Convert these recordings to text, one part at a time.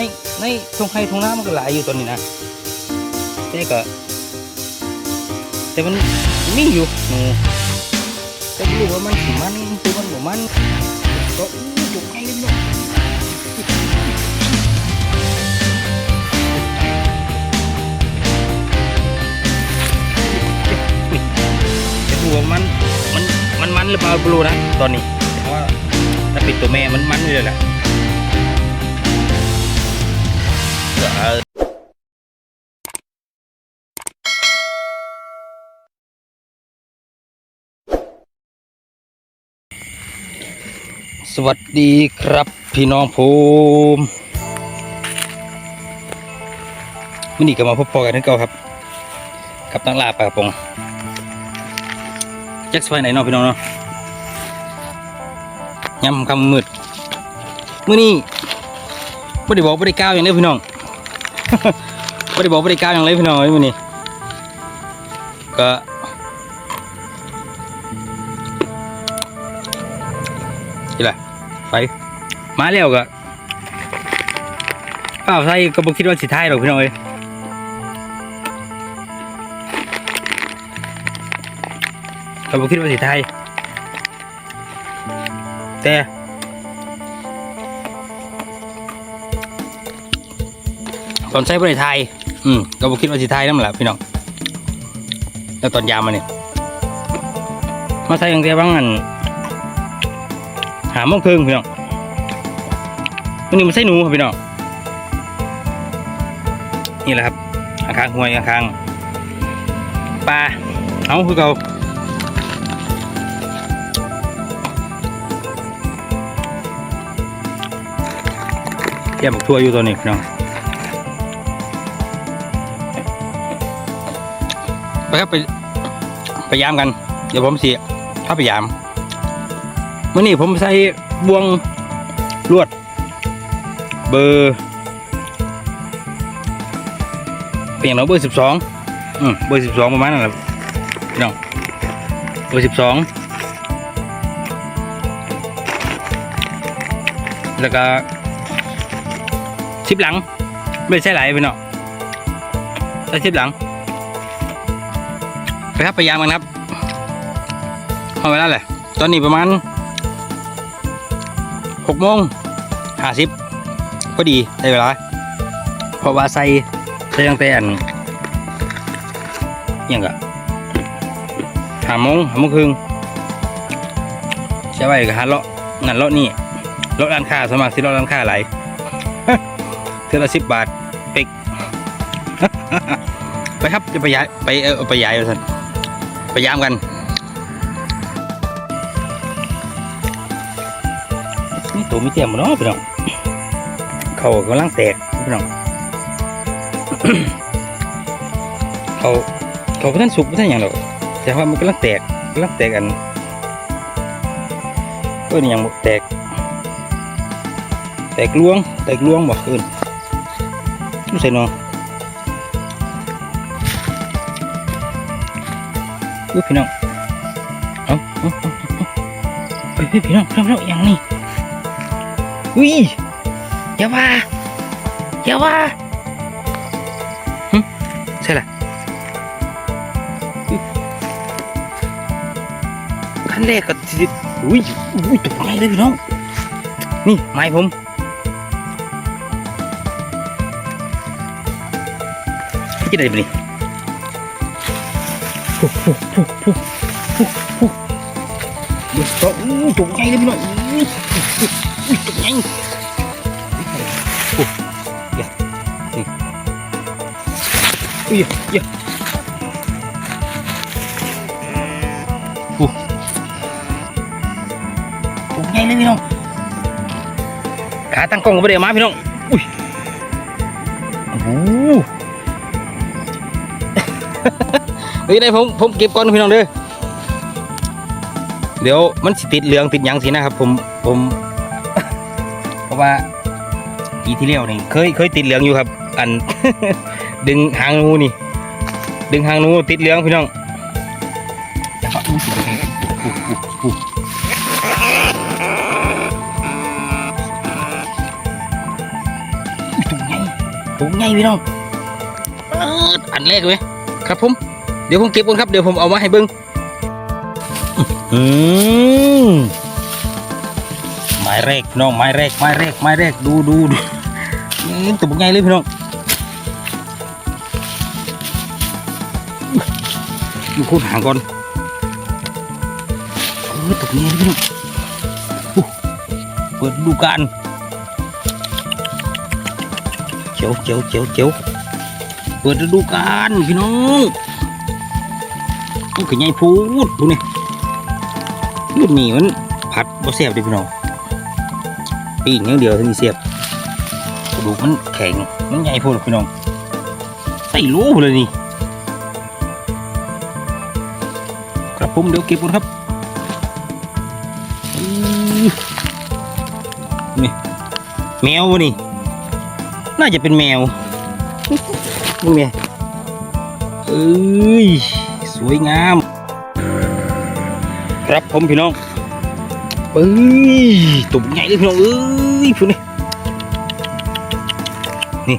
ในในทงไข่ทงน้ำมันก็หลายอยู่ตอนนี้นะแต่ก็ แต่มันมีอยู่หนูก็รู้ว่ามันสิมันหรือมันบ่มันก็อู้จุกไข่เล่นเนาะจะดูว่ามันมันมันมันหรือเปล่าไม่รู้นะตอนนี้แต่ว่าถ้าป็นตัวแม่มันมันเลยแหละ สวัสดีครับพี่น้องผมวันนี้ก็มาพบพอกันที่เก่าครับ กับตั้งลาปลากระปงแจ็คสไปไหนเนาะพี่น้องเนาะยำคำมืดมื่อนี้ไม่ได้บอกไม่ได้ก้าวอย่างเดียวพี่น้อง ไม่ได้บอกไม่ได้ก้าวอย่างเลยพี่น้องเลยมื่อนี้ก็นี่แหละไปมาแล้วก็เปล่าใช่ก็บ่คิดว่าสิท้ายหรอกพี่น้องเอ้ยก็บ่คิดว่าสิท้ายแต่ อนใช้บริไทย อืมก็บ่คิดว่าสิท้ายนั่นแหละพี่น้องแล้วตอนยามมาเนี่ยมาใส่ตั้งแต่บางอันหาโมงครึ่งพี่น้องวันนี้มันใช่หนูครับพี่น้องนี่แหละครับอาคางห้วยอาคางปลาเอาคือเก่าแย่บักทั่วอยู่ตัวนี้พี่น้อง ไปครับไปไปยามกัน เดี๋ยวผมเสียถ้าไปยามเมื่อนี้ผมใส่บวงลวด เบอร์เป็นอย่างน้อยเบอร์สิบสองอืมเบอร์สิบสองประมาณนั้นแหละพี่น้องเบอร์สิบสองแล้วก็ชิปหลังไม่ใช่ไหลายพี่น้องใส่ชิปหลัง ไปครับไปยามกันครับเอาเวลาแหละ ตอนนี้ประมาณหกโมงห้าสิบพอดีได้เวลาเพราะว่าใส่ใส่ตั้งแต่อันยังกะห้าโมงห้าโมงครึ่งใช่ไหมกับฮันเลาะนั่นเลาะนี่เลาะร้านค้าสมัครสิเลาะร้านค้าหลเทือละสิบบาทเป็กไปครับจะไปย้ายไปเออไปย้ายเอาสัน ไปยามกันนี่ตัวมีเตียมเนาะพี่น้องเขากำลังแตกพี่น้องเขาเขาก็ท่านสุกไม่ท่านอย่างหรอกแต่ว่ามันกำลังแตกกำลังแตกกันเออนี่ยังแตก แตกลวง แตกลวงบ่เอื่นไม่ใช่เนาะ อุ้ยพี่น้องเอาเอาเอาเอาเฮ้ยพี่น้องพี่น้องพี่น้องอย่างนี้อุ้ยอย่าว่าอย่าว่าหึใช่ละขั้นแรกก็อุ้ยอุ้ยตกใจเลยพี่น้องนี่ไม้ผมพี่จะได้ปนี่ โอ้โหโอ้โหโอ้โหเดี๋ยวก็อู้ตกใจเลยพี่น้องอู้อุ้ยตกใจโอ้ยานี่อุ้ยยาโอ้ตกใจเลยพี่น้องขาตั้งกล้องก็ไม่ได้มาพี่น้องอุ้ยโอ้ เฮ้ยได้ผมผมเก็บก่อนพี่น้องเด้อเดี๋ยวมันสิติดเหลืองติดหยังสินะครับ ผมผม เพราะว่าปีที่แล้วนี่เคยเคยติดเหลืองอยู่ครับ อัน ดึงหางงูนี่ ดึงหางงูติดเหลืองพี่น้องอย่าฟังอู้สิอู้อู้อู้อุ้ยตกตัวใหญ่พี่น้องอันแรกเลยครับผม เดี๋ยวผมเก็บก่อนครับเดี๋ยวผมเอามาให้เบิ้งอืมไม้แรกน้องไม้แรกไม้แรกไม้แรกดูดูดูนี่ตัวใหญ่เลยพี่น้องดูโคตรห่างก่อนเออตัวใหญ่เลยพี่น้องเปิดดูกันเจียวเจียวเจียวเจียวเปิดดูกาลพี่น้อง มันคือใหญ่พูดดูนี่ลูกหมีมันผัดบ่เสียบเดิพี่น้องปีกอย่งเดียวเท่านี้เสียบกระดูกมันแข็งมันใหญ่พูดพี่น้องใส่รู้เลยนี่ครับผมเดี๋ยวเก็บก่อนครับนี่แมววะนี่ น่าจะเป็นแมวนี่ไงเอ้ย สวยงาม ครับผมพี่น้องเอ้ยตุ่มใหญ่เลยพี่น้องเอ้ยพูดนี่นี่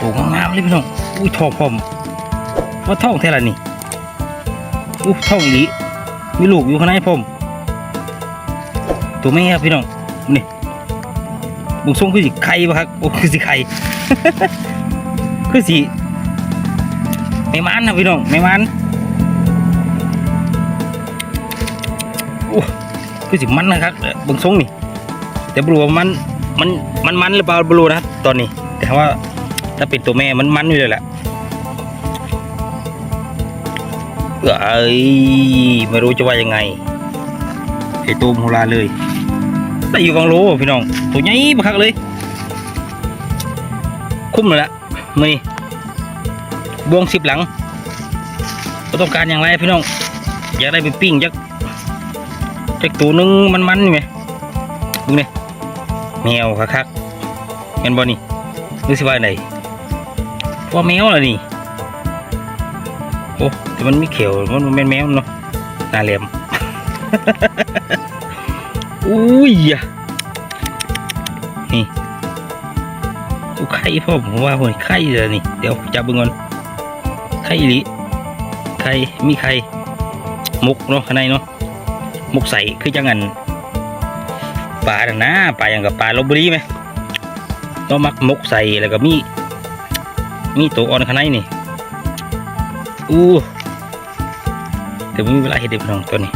ตัวงามเลยพี่น้องอุ้ยทองพอมว่าท่องเท่าไหร่นี่อู้ท่องอีหลีมีลูกอยู่ข้างในพร้อมตัวแม่ครับพี่น้องนี่บุงทรงคือสิไข่ปะครับโอ้คือสิไข่คือสิ ไม่มันนะพี่น้องไม่มันโอ้คือสิมันนะครับบุงทรงนี่แต่บรูว่ามันมันมันมันหรือเปล่าบรูนะตอนนี้ แต่ว่าถ้าเป็นตัวแม่มันมันอยู่เลยแหละเอ้ยไม่รู้จะว่ายังไงไอตูมโฮลาเลยได้อยู่วังโลพี่น้องตัวใหญ่บักเลย คุ้มเลยละ บวงสิบหลังบ่ต้องการอย่างไรพี่น้อง อยากได้ไปปิ้งจักจักตัวหนึงมันๆนี่ไหมดูนี่แมวคักๆเห็นบ่นี่รู้สิว่าไหนว่าแมวเหรนี่โอ้แต่มันไม่เขียวมันเป็นแมวเนาะน้าแหลมอุ้ยอะนี่ตัวไข่พ่อผมว่าโหยไข่เลยนี่ เดี๋ยวจับเบิ่งก่อน ข่อีลิไข่มีไข่มุกเนาะข้างในเนาะมุกใสคือจังงันปลาน่ะนะปลาอย่างกับปลาลบบุรีไหมต้องมักมุกใสแล้วก็มีมีตัวอ่อนข้างในนี่อู้แต่ไม่มีเวลาเห็ดเด็กน้องตัวนี้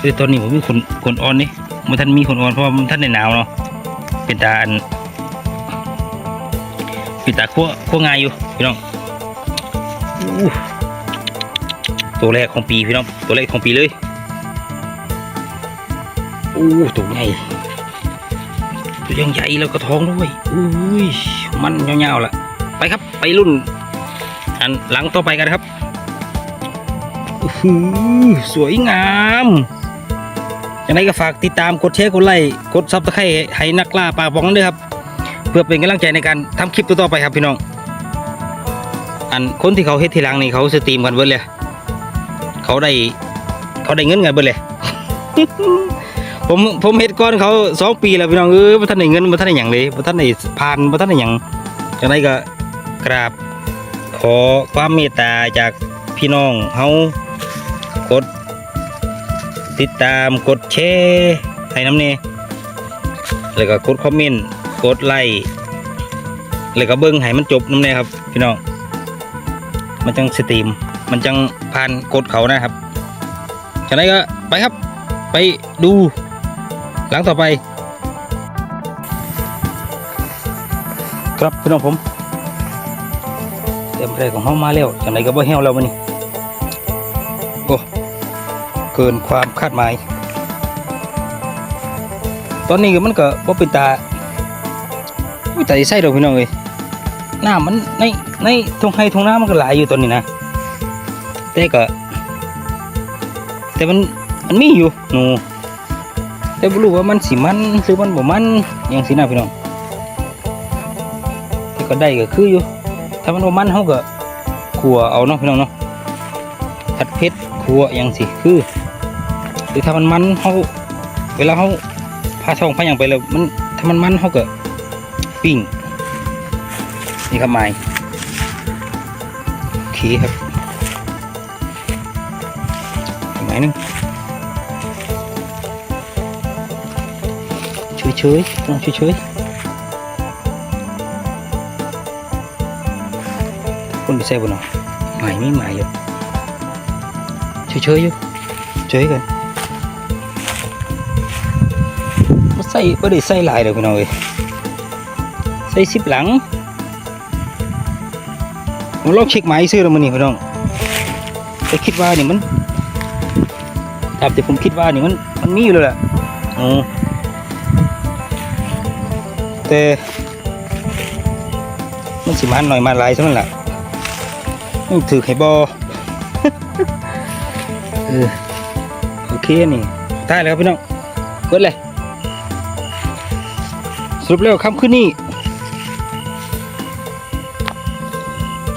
คือตอนนี้ผมมีคนคนอ่อนนี่มันท่านมีคนอ่อนเพราะมันท่านในหนาวเนาะเป็นตาอันเป็นตาขั้วขั้วง่ายอยู่พี่น้อง ตัวแรกของปีพี่น้องตัวแรกของปีเลยอู้ตัวใหญ่ตัวยังใหญ่แล้วก็ท้องด้วยอุ้ยมันยาวๆล่ะ ไปครับไปรุ่น อันหลังต่อไปกันครับสวยงามยังไงก็ฝากติดตามกดแชร์กดไลค์กดซับสไครต์ให้นักล่าปลาบองด้วยครับ เพื่อเป็นกำลังใจในการทำคลิปต่อๆไปครับพี่น้อง อันคนที่เขาเฮ็ดทีหลังนี่เขาสตรีมกันเบิดเลย เขาได้ เขาได้เงินกันเบิดเลย ผมผมเฮ็ดก่อนเขาสองปีแล้วพี่น้องเออบ่ทันได้เงินบ่ทันได้หยังเลยบ่ทันได้ผ่านบ่ทันได้หยังจังไดก็กราบ ขอความเมตตาจากพี่น้องเฮากด ติดตามกดแชร์ให้น้ำเนี่แล้วก็กดคอมเมนต์กดไลค์แล้วก็เบิ้งให้มันจบน้ำเนี่ครับ พี่น้อง มันจังสตรีม มันจังผ่านกดเขานะครับจากนั้นก็ไปครับ ไปดูหลังต่อไป ครับพี่น้องผมเต็มแรกของห้องมาแล้วจากไหนก็บ่แห้วแล้วมันนี่โอ้เกินความคาดหมาย ตอนนี้มันก็บ่เป็นตาวิตาใส่ดอกพี่น้องเอ้ยน้ำมันใน ในทงไห้ทงน้ำมันก็หลายอยู่ตอนนี้นะแต่ก็ แต่มันมันมีอยู่หนูแต่บ่รู้ว่ามันสิมันหรือมันบ่มันอย่างสินะพี่น้องแต่ก็ได้ก็คืออยู่ ถ้ามันบ่มันเฮาก็ขัวเอาเนาะพี่น้องเนาะผัดเผ็ดขัวอย่างสิคือหรือถ้ามันมันเขาเวลาเขาพาช่องพาอย่างไปแล้วมันถ้ามันมันเขาก็ปิ้งนี่ครับไม้ โอเคครับอีกไม้หนึงช่วยช่วยๆต้องช่วยช่วยๆคนไปใส่บนเนาะไม้ไม่ไม้อยู่ช่วยช่วยๆอยู่ช่วยกันบ่ใส่ก็ได้ใส่หลายเลยพี่น้องเอ้ยใส่สิบหลัง ผมลองเช็คไม้ซื้อแล้วมันนี่พี่น้องแต่คิดว่านี่มันตามที่ผมคิดว่านี่มันมันมีอยู่แล้วแหละอืมแต่มันสิมันหน่อยมาหลายซะมันล่ะมันถือไข่บอเออโอเคนี่ได้แล้วครับพี่น้องเบิดเลยสรุปแล้วคำขึ้นนี่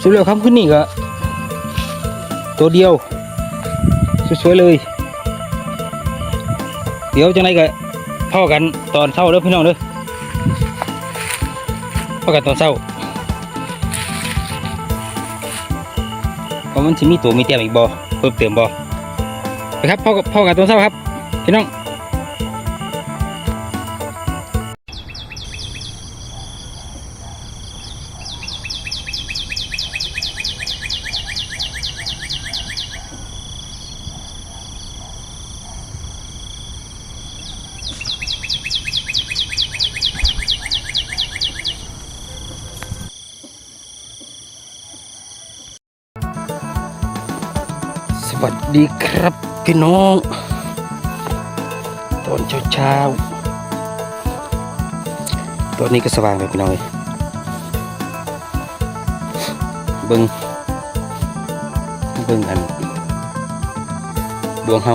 สุดแล้วครับขึ้นนี่ก็ตัวเดียว สวยๆเลย เดี๋ยวจังไรก็พ่อกันตอนเช้าเด้อพี่น้องเด้อพ่อกันตอนเช้าเพราะมันจะมีตัวมีเตียมอีกบอเพิ่มเติมบอไปครับพ่อพ่อกันตอนเช้าครับพี่น้อง ดีครับพี่น้อง ตอนเช้าเช้าตอนนี้ก็สว่างเลยพี่น้องเอ้ยบิ้งเบิ้งอัน ดวงเฮา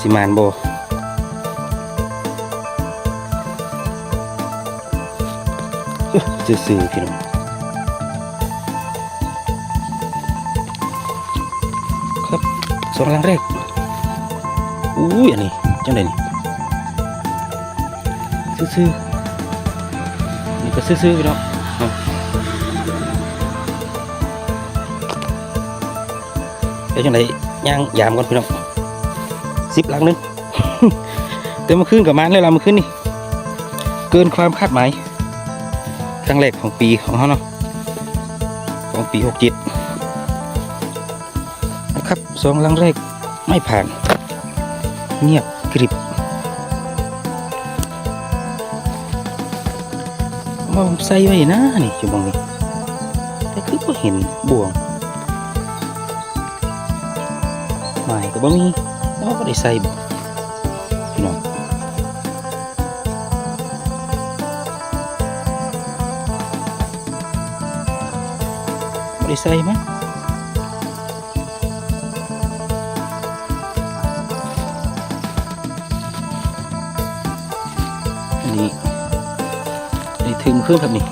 สิมานโบซื่อๆพี่น้อง องลังแรกอุ้ยอันนี้จังไดนี่ซื่อๆนี่ก็ซื่อๆพี่น้องเดี๋ยวจังไดย่างยามก่อนพี่น้องสิบลังนึงแต่เมื่อคืนกับมันเลยละเมื่อคืนนี่ เกินความคาดหมายครั้งแรกของปีของเขาเนาะของปีหกเจ็ดนะครับ สองลังแรกไม่ผ่าน เงียบกริบว่าผมใส่ไว้นะนี่จุมองนี้แต่คือก็เห็นบ่วงหมายก็บ่มีแล้วก็ได้ใส่บ่พี่น้องได้ใส่มั้ง ขึ้นครับนี่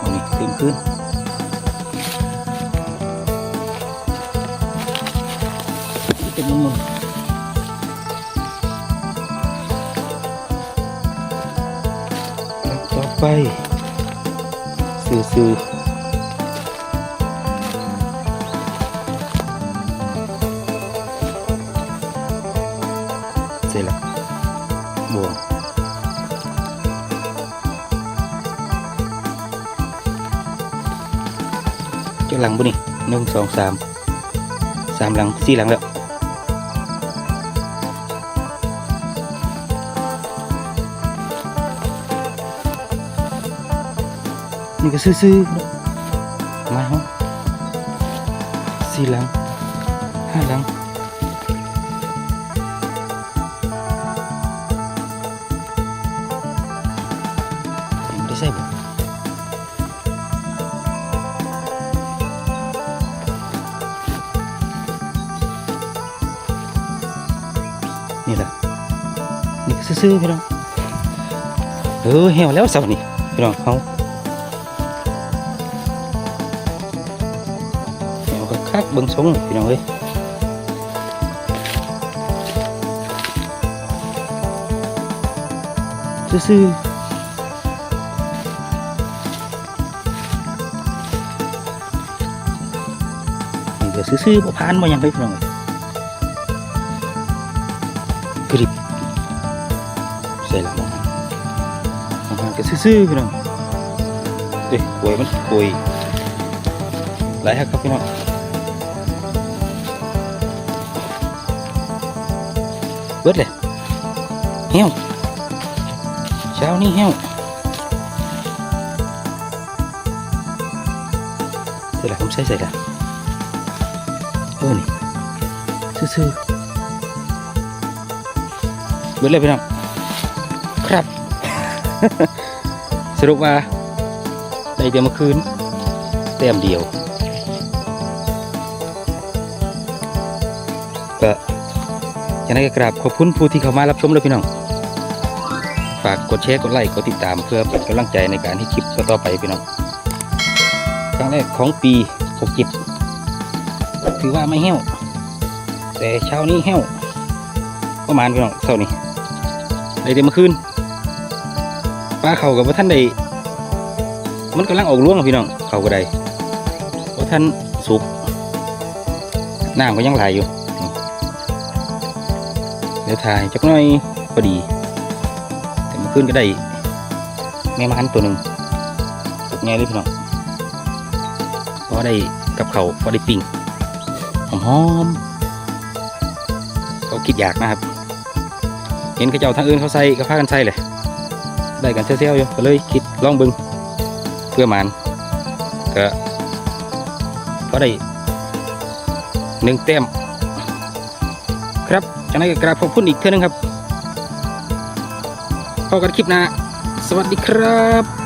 มันนี้ถึงขึ้นเป็นมุมๆแล้วต่อไป ซื่อๆ หลังบุนี่หนึ่งสองสามสามหลังสี่หลังแล้วนี่ก็ซื้อๆมาฮะสี่หลังห้าหลัง ซื้อพี่น้องเออเหี่ยวแล้วเสานี่พี่น้องเขาเหี่ยวก็คักเบิ้งสงพี่น้องเอ้ยซื่อเดี๋ยวซื้อๆบ่พานบ่ยังไปพี่น้องกริบ ใส่ละมองบ่ผ่านก็ซื่อๆพี่น้องเอ้ยกล้วยมันกล้วยหลายฮักครับพี่น้องเบิดเลยเหี่ยวเช้านี้เหี่ยวใส่ละผมใส่ใส่ละเออนี่ซื่อๆเบิดเลยพี่น้อง สรุปว่าได้เดียวเมื่อคืนแต้มเดียวก็ยังไงก็กราบขอบคุณผู้ที่เข้ามารับชมเลยพี่น้องฝากกดแชร์กดไลค์กดติดตามเพื่อเป็นกำลังใจในการที่คลิปต่อไปพี่น้องครั้งแรกของปี67ถือว่าไม่แห้ว แต่เช้านี้แห้วประมาณพี่น้องเช้านี้ได้เดี๋ยวเมื่อคืน ปลาเขากับว่าท่านใดมันกำลังออกร่วงอะพี่น้องเขาก็ได้ว่าท่านสุกน้ำก็ยังไหลอยู่เดี๋ยวถ่ายจักน่อยพอดี แต่มื่อคืนก็ได้แม่มันตัวหนึ่งตกไงเลยพี่น้องเพราะได้กับเขาพอได้ปิ้งหอมๆเขาคิดอยากนะครับ เห็นเขาเจ้าทางอื่นเขาใส่ก็พากันใส่เลย ได้กันเซี่ยวๆอยู่ก็เลยคิดลองบึงเพื่อมันก็พอได้หนึ่งเต็มครับจากนั้นก็กราบขอบคุณอีกเท่านึงครับพบกันคลิปหน้าสวัสดีครับ